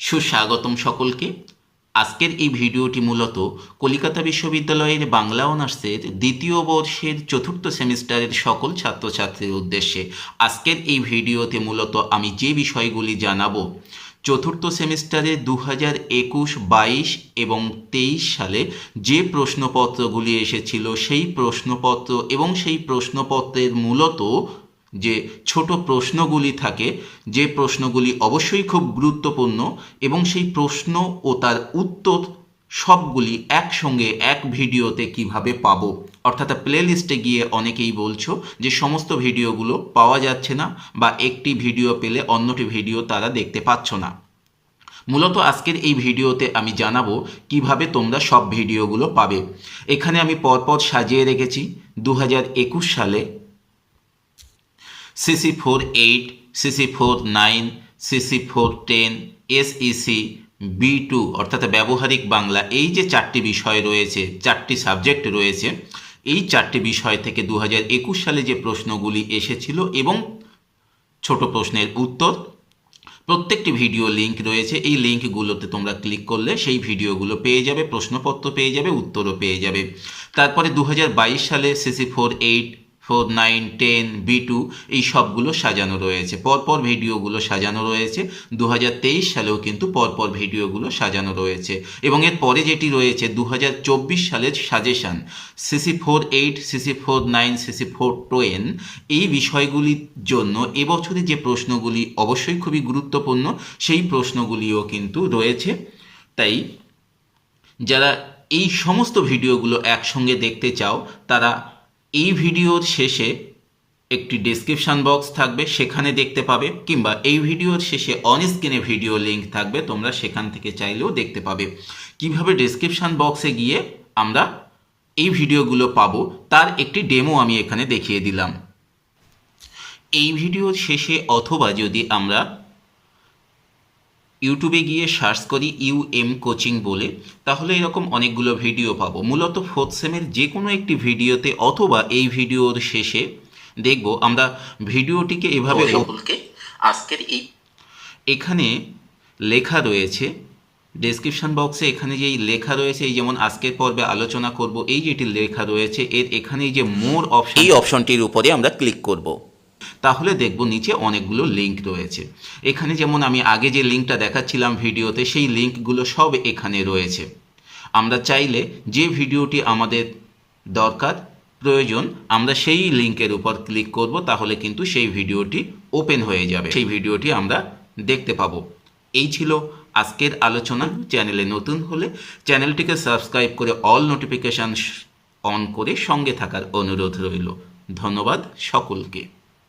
সুস্বাগতম সকলকে। আজকের এই ভিডিওটি মূলত কলিকাতা বিশ্ববিদ্যালয়ের বাংলা অনার্সের দ্বিতীয় বর্ষের চতুর্থ সেমিস্টারের সকল ছাত্রছাত্রীর উদ্দেশ্যে আজকের এই ভিডিওতে মূলত আমি যে বিষয়গুলি জানাব, চতুর্থ সেমিস্টারে দু হাজার একুশ, বাইশ এবং তেইশ সালে যে প্রশ্নপত্রগুলি এসেছিল সেই প্রশ্নপত্র এবং সেই প্রশ্নপত্রের মূলত যে ছোট প্রশ্নগুলি থাকে, যে প্রশ্নগুলি অবশ্যই খুব গুরুত্বপূর্ণ এবং সেই প্রশ্ন ও তার উত্তর সবগুলি একসঙ্গে এক ভিডিওতে কীভাবে পাবো? অর্থাৎ প্লে লিস্টে গিয়ে অনেকেই বলছো যে সমস্ত ভিডিওগুলো পাওয়া যাচ্ছে না বা একটি ভিডিও পেলে অন্যটি ভিডিও তারা দেখতে পাচ্ছ না। মূলত আজকের এই ভিডিওতে আমি জানাব কীভাবে তোমরা সব ভিডিওগুলো পাবে। এখানে আমি পরপর সাজিয়ে রেখেছি। দু হাজার একুশ সালে CC four eight CC four nine CC four ten B two অর্থাৎ ব্যবহারিক বাংলা, এই যে চারটি বিষয় রয়েছে, চারটি সাবজেক্ট রয়েছে, এই চারটি বিষয় থেকে দু সালে যে প্রশ্নগুলি এসেছিল এবং ছোট প্রশ্নের উত্তর, প্রত্যেকটি ভিডিও লিঙ্ক রয়েছে, এই লিঙ্কগুলোতে তোমরা ক্লিক করলে সেই ভিডিওগুলো পেয়ে যাবে, প্রশ্নপত্র পেয়ে যাবে, উত্তরও পেয়ে যাবে। তারপরে দু হাজার বাইশ সালে CC four eight four nine ten B two এই সবগুলো সাজানো রয়েছে। পরপর ভিডিওগুলো সাজানো রয়েছে। দু হাজার তেইশ সালেও কিন্তু পরপর ভিডিওগুলো সাজানো রয়েছে। এবং এর পরে যেটি রয়েছে দু হাজার চব্বিশ সালের suggestion. CC four eight CC four nine CC four twenty এই বিষয়গুলির জন্য এবছরে যে প্রশ্নগুলি অবশ্যই খুবই গুরুত্বপূর্ণ, সেই প্রশ্নগুলিও কিন্তু রয়েছে। তাই যারা এই সমস্ত ভিডিওগুলো একসঙ্গে দেখতে চাও, তারা এই ভিডিওর শেষে একটি ডেসক্রিপশান বক্স থাকবে, সেখানে দেখতে পাবে, কিংবা এই ভিডিওর শেষে অন স্ক্রিনে ভিডিও লিঙ্ক থাকবে, তোমরা সেখান থেকে চাইলেও দেখতে পাবে। কীভাবে ডেসক্রিপশান বক্সে গিয়ে আমরা এই ভিডিওগুলো পাবো, তার একটি ডেমো আমি এখানে দেখিয়ে দিলাম। এই ভিডিওর শেষে অথবা যদি আমরা ইউটিউবে গিয়ে সার্চ করি ইউ এম কোচিং বলে তাহলে এরকম অনেকগুলো ভিডিও পাবো। মূলত ফোর্থ সেমের যে কোনো একটি ভিডিওতে অথবা এই ভিডিওর শেষে দেখব। আমরা ভিডিওটিকে এভাবে আজকের এই এখানে লেখা রয়েছে। ডেসক্রিপশন বক্সে এখানে যেই লেখা রয়েছে এই যেমন আজকের পর্বে আলোচনা করব এই যেটি লেখা রয়েছে এর এখানে যে মোর অপশন এই অপশনটির উপরে আমরা ক্লিক করব। তাহলে দেখব নিচে অনেকগুলো লিঙ্ক রয়েছে। এখানে যেমন আমি আগে যে লিঙ্কটা দেখাচ্ছিলাম ভিডিওতে, সেই লিঙ্কগুলো সব এখানে রয়েছে। আমরা চাইলে যে ভিডিওটি আমাদের দরকার, প্রয়োজন, আমরা সেই লিঙ্কের উপর ক্লিক করব, তাহলে কিন্তু সেই ভিডিওটি ওপেন হয়ে যাবে। সেই ভিডিওটি আমরা দেখতে পাবো। এই ছিল আজকের আলোচনা। চ্যানেলে নতুন হলে চ্যানেলটিকে সাবস্ক্রাইব করে অল নোটিফিকেশান অন করে সঙ্গে থাকার অনুরোধ রইল। ধন্যবাদ সকলকে।